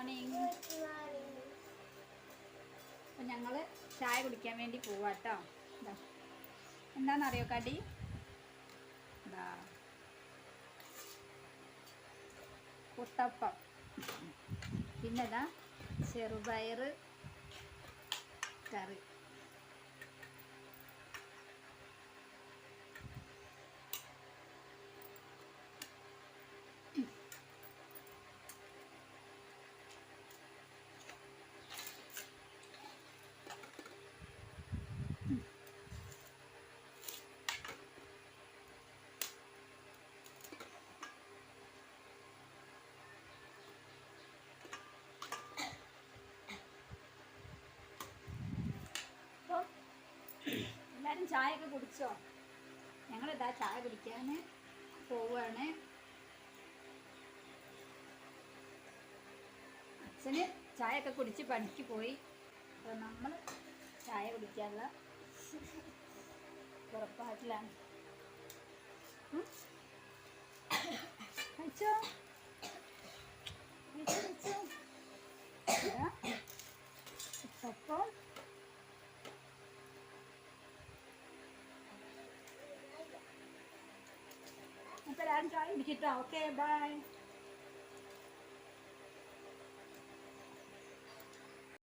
Morning അപ്പം ഞങ്ങൾ ചായ കുടിക്കാൻ വേണ്ടി പോവാട്ടോ ഇതാ എന്താണെന്നറിയോ കടി? ഇതാ കുട്ടപ്പം. പിന്നെ ഇതാ ചെറുപയർ കറി. എല്ലാവരും ചായയൊക്കെ കുടിച്ചോ? ഞങ്ങളിതാ ചായ കുടിക്കാൻ പോവുകയാണ് അച്ഛന് ചായയൊക്കെ കുടിച്ച് പണിക്ക് പോയി. അപ്പോൾ നമ്മൾ ചായ കുടിക്കാനുള്ള പുറപ്പാട്ടിലാണ് ഉം? കഴിച്ചോ? കഴിച്ചോ കഴിച്ചോ? ഉത്തപ്പം അപ്പോൾ എല്ലാവരും ചായ കുടിക്കട്ടോ ഓക്കെ ബൈ